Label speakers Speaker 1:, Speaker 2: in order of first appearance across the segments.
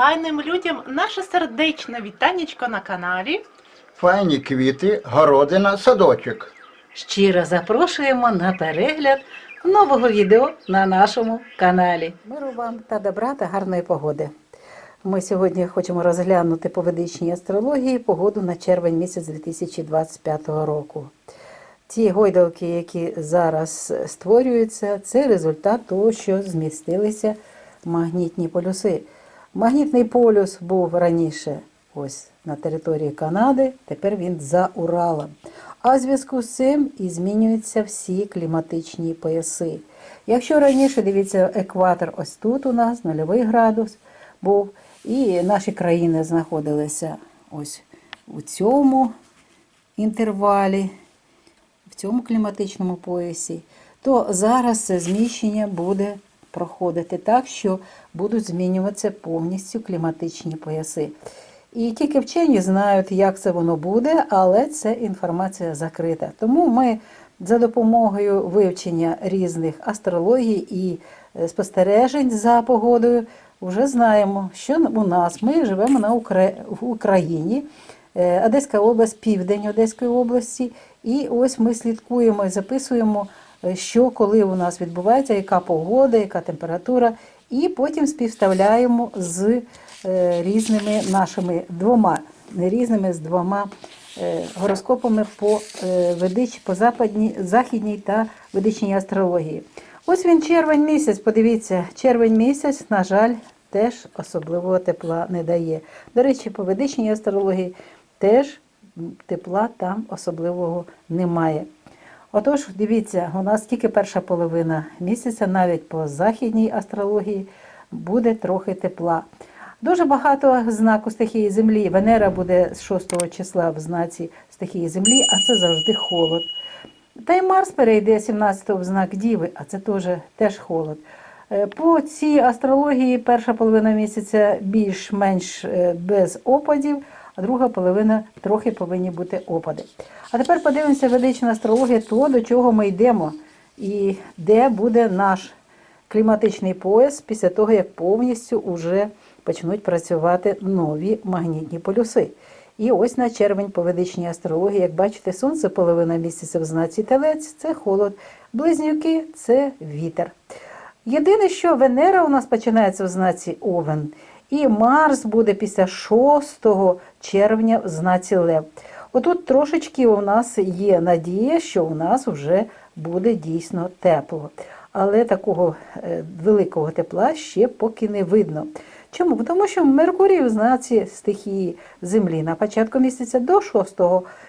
Speaker 1: файним людям наше сердечне вітанечко на каналі.
Speaker 2: Файні квіти, городина, садочок.
Speaker 3: Щиро запрошуємо на перегляд нового відео на нашому каналі. Миру вам та добра та гарної погоди. Ми сьогодні хочемо розглянути по ведичній астрології погоду на червень місяць 2025 року. Ті гойдалки, які зараз створюються, це результат того, що змістилися магнітні полюси. Магнітний полюс був раніше ось на території Канади, тепер він за Уралом. А в зв'язку з цим і змінюються всі кліматичні пояси. Якщо раніше, дивіться, екватор ось тут у нас, нульовий градус був, і наші країни знаходилися ось у цьому інтервалі, в цьому кліматичному поясі, то зараз це зміщення буде проходити так, що будуть змінюватися повністю кліматичні пояси. І тільки вчені знають, як це воно буде, але це інформація закрита. Тому ми за допомогою вивчення різних астрологій і е, спостережень за погодою вже знаємо, що у нас ми живемо на Укра... в Україні, Е, Одеська область, південь Одеської області. І ось ми слідкуємо і записуємо, що коли у нас відбувається, яка погода, яка температура, і потім співставляємо з е, різними нашими двома, різними з двома е, гороскопами по е, ведич, по западній, західній та ведичній астрології. Ось він червень місяць. Подивіться, червень місяць, на жаль, теж особливого тепла не дає. До речі, по ведичній астрології теж тепла там особливого немає. Отож, дивіться, у нас тільки перша половина місяця, навіть по західній астрології, буде трохи тепла. Дуже багато знаку стихії Землі. Венера буде з 6 числа в знаці стихії Землі, а це завжди холод. Та й Марс перейде 17-го в знак Діви, а це теж, теж холод. Е, По цій астрології перша половина місяця більш-менш е, без опадів, а друга половина трохи повинні бути опади. А тепер подивимося ведична астрологія, то до чого ми йдемо, і де буде наш кліматичний пояс після того, як повністю вже почнуть працювати нові магнітні полюси. І ось на червень по ведичній астрології, як бачите, сонце половина місяця в знаці телець це холод, близнюки це вітер. Єдине, що Венера у нас починається в знаці Овен, і Марс буде після 6 червня в знаці Лев. Отут трошечки у нас є надія, що у нас вже буде дійсно тепло. Але такого е, великого тепла ще поки не видно. Чому? Тому що Меркурій в знаці стихії Землі на початку місяця до 6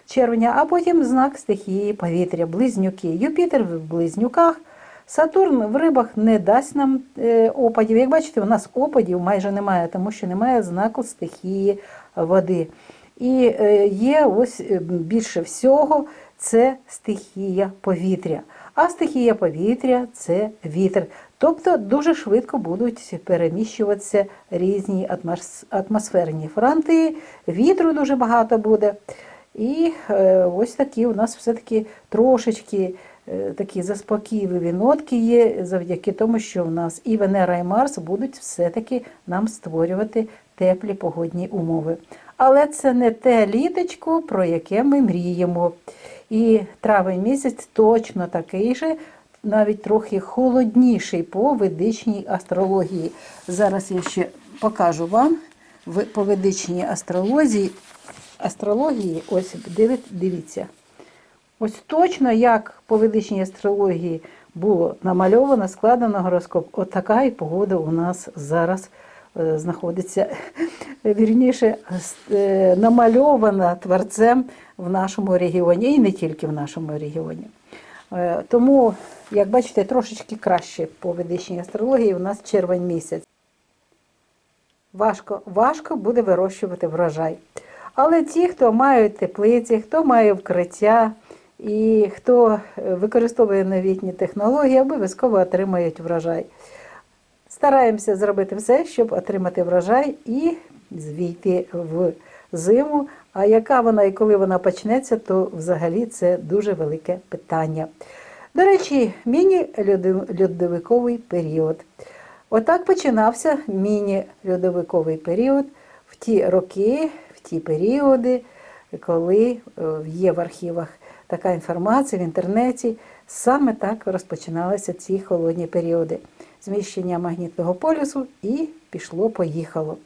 Speaker 3: червня, а потім знак стихії повітря, близнюки. Юпітер в близнюках. Сатурн в рибах не дасть нам е, опадів. Як бачите, у нас опадів майже немає, тому що немає знаку стихії води. І е, є ось е, більше всього це стихія повітря. А стихія повітря це вітер. Тобто дуже швидко будуть переміщуватися різні атмосферні фронти, вітру дуже багато буде. І ось такі у нас все-таки трошечки такі заспокійливі нотки є завдяки тому, що у нас і Венера, і Марс будуть все-таки нам створювати теплі погодні умови. Але це не те літочко, про яке ми мріємо. І травень місяць точно такий же, навіть трохи холодніший по ведичній астрології. Зараз я ще покажу вам в- по ведичній астрології. Астрології, ось дивіться. Ось точно як по ведичній астрології було намальовано, складено гороскоп. От і погода у нас зараз е, знаходиться, вірніше, е, намальована творцем в нашому регіоні, і не тільки в нашому регіоні. Е, Тому, як бачите, трошечки краще по ведичній астрології у нас червень місяць. Важко, важко буде вирощувати врожай. Але ті, хто мають теплиці, хто має вкриття і хто е, використовує новітні технології, обов'язково отримають врожай. Стараємося зробити все, щоб отримати врожай і звійти в зиму. А яка вона і коли вона почнеться, то взагалі це дуже велике питання. До речі, міні-льодовиковий період. Отак починався міні-льодовиковий період в ті роки, в ті періоди, коли е, є в архівах така інформація в інтернеті. Саме так розпочиналися ці холодні періоди. Зміщення магнітного полюсу і пішло-поїхало.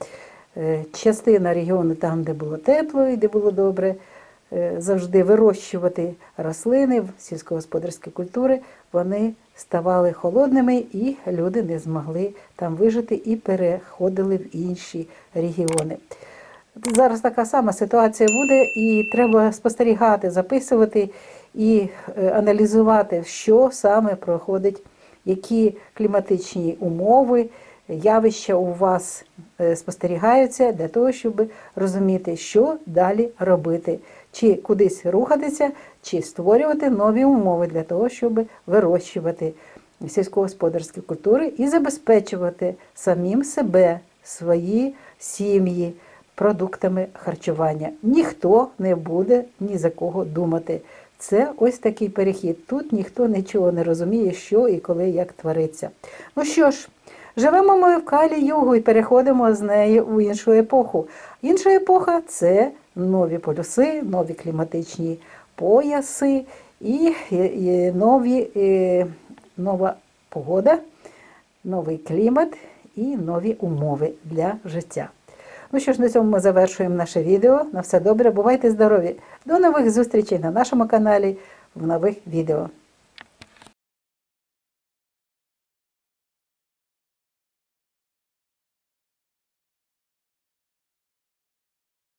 Speaker 3: Е, Частина регіону там, де було тепло і де було добре, е, завжди вирощувати рослини, сільськогосподарські культури, вони ставали холодними і люди не змогли там вижити і переходили в інші регіони. Зараз така сама ситуація буде, і треба спостерігати, записувати і е, аналізувати, що саме проходить, які кліматичні умови, явища у вас е, спостерігаються для того, щоб розуміти, що далі робити, чи кудись рухатися, чи створювати нові умови для того, щоб вирощувати сільськогосподарські культури і забезпечувати самим себе, свої сім'ї продуктами харчування. Ніхто не буде ні за кого думати. Це ось такий перехід. Тут ніхто нічого не розуміє, що і коли як твориться. Ну що ж, живемо ми в калі югу і переходимо з неї у іншу епоху. Інша епоха це нові полюси, нові кліматичні пояси і, нові, нова погода, новий клімат і нові умови для життя. Ну що ж, на цьому ми завершуємо наше відео. На все добре, бувайте здорові! До нових зустрічей на нашому каналі в нових відео.